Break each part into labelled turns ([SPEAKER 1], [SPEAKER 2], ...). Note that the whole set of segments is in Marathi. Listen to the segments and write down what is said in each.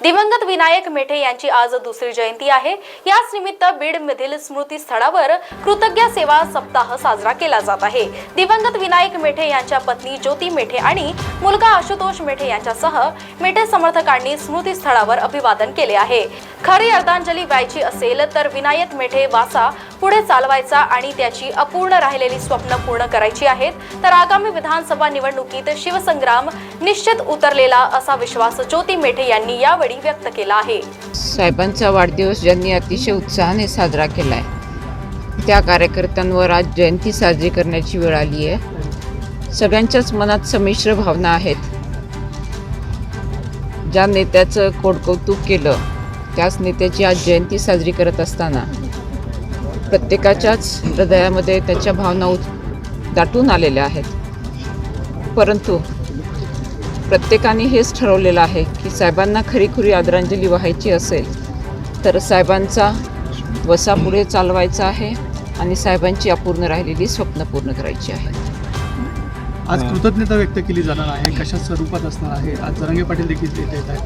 [SPEAKER 1] दिवंगत विनायक मेठे यांची आज दुसरी जयंती आहे. याच निमित्त बीड मधील स्मृती स्थळावर कृतज्ञ सेवा सप्ताह साजरा केला जात आहे. दिवंगत विनायक मेठे यांच्या पत्नी ज्योती मेठे आणि मुलगा आशुतोष मेठे यांच्यासह मेठे समर्थकांनी स्मृती स्थळावर अभिवादन केले आहे. खरी अर्धांजली व्हायची असेल तर विनायक मेठे वासा पुढे चालवायचा आणि त्याची अपूर्ण राहिलेली स्वप्न पूर्ण करायची आहेत तर आगामी विधानसभा निवडणुकीत शिवसंग्राम निश्चित उतरलेला असा विश्वास ज्योती मेठे यांनी यावेळी व्यक्त केला आहे.
[SPEAKER 2] साहेबांचा वाढदिवस ज्यांनी अतिशय उत्साहाने साजरा केला आहे त्या कार्यकर्त्यांवर आज जयंती साजरी करण्याची वेळ आली आहे. सगळ्यांच्याच मनात संमिश्र भावना आहेत. ज्या नेत्याचं कोडकौतुक केलं त्याच नेत्याची आज जयंती साजरी करत असताना प्रत्येकाच्याच हृदयामध्ये त्याच्या भावना उत- दाटून आलेल्या आहेत. परंतु प्रत्येकाने हेच ठरवलेलं आहे की साहेबांना खरीखुरी आदरांजली वाहायची असेल तर साहेबांचा वसा पुढे चालवायचा आहे आणि साहेबांची अपूर्ण राहिलेली स्वप्न पूर्ण करायची आहे.
[SPEAKER 3] आज कृतज्ञता व्यक्त केली जाणार आहे. कशा स्वरूपात असणार आहे? आज जरांगे पाटील देखील तिथे येत आहेत.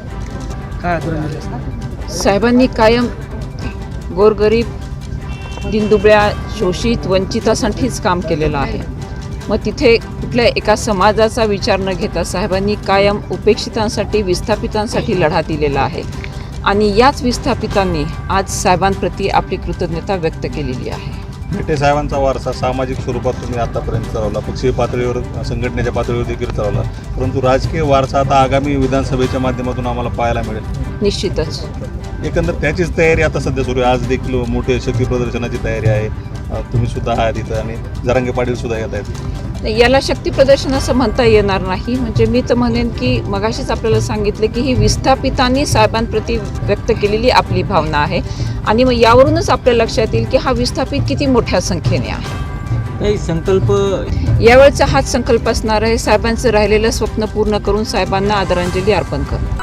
[SPEAKER 3] काय आदरांजली असणार?
[SPEAKER 2] साहेबांनी कायम गोरगरीब दिनदुबळ्या शोषित वंचितासाठीच काम केलेलं आहे. मग तिथे कुठल्या एका समाजाचा विचार न घेता साहेबांनी कायम उपेक्षितांसाठी विस्थापितांसाठी लढा दिलेला आहे. आणि याच विस्थापितांनी आज साहेबांप्रती आपली कृतज्ञता व्यक्त केलेली आहे.
[SPEAKER 4] मेटे साहेबांचा वारसा सामाजिक स्वरूपात तुम्ही आतापर्यंत चालवला. पक्षीय पातळीवर संघटनेच्या पातळीवर देखील चालवला. परंतु राजकीय वारसा आता आगामी विधानसभेच्या माध्यमातून आम्हाला पाहायला मिळेल.
[SPEAKER 2] निश्चितच.
[SPEAKER 4] एकंदर त्याचीच तयारी आता सध्या सुरू आहे. आज देखील मोठे शक्ती प्रदर्शनाची तयारी आहे. तुम्ही सुद्धा आहात इथं आणि जरांगे पाटील सुद्धा येत आहेत.
[SPEAKER 2] याला शक्ती प्रदर्शन असं म्हणता येणार नाही. म्हणजे मी तर म्हणेन की मगाशीच आपल्याला सांगितलं की ही विस्थापितांनी साहेबांप्रती व्यक्त केलेली आपली भावना आहे. आणि मग यावरूनच आपल्या लक्षात येईल की हा विस्थापित किती मोठ्या संख्येने आहे.
[SPEAKER 5] नाही संकल्प
[SPEAKER 2] यावेळचा हाच संकल्प असणार आहे. साहेबांचं राहिलेलं स्वप्न पूर्ण करून साहेबांना आदरांजली अर्पण करणं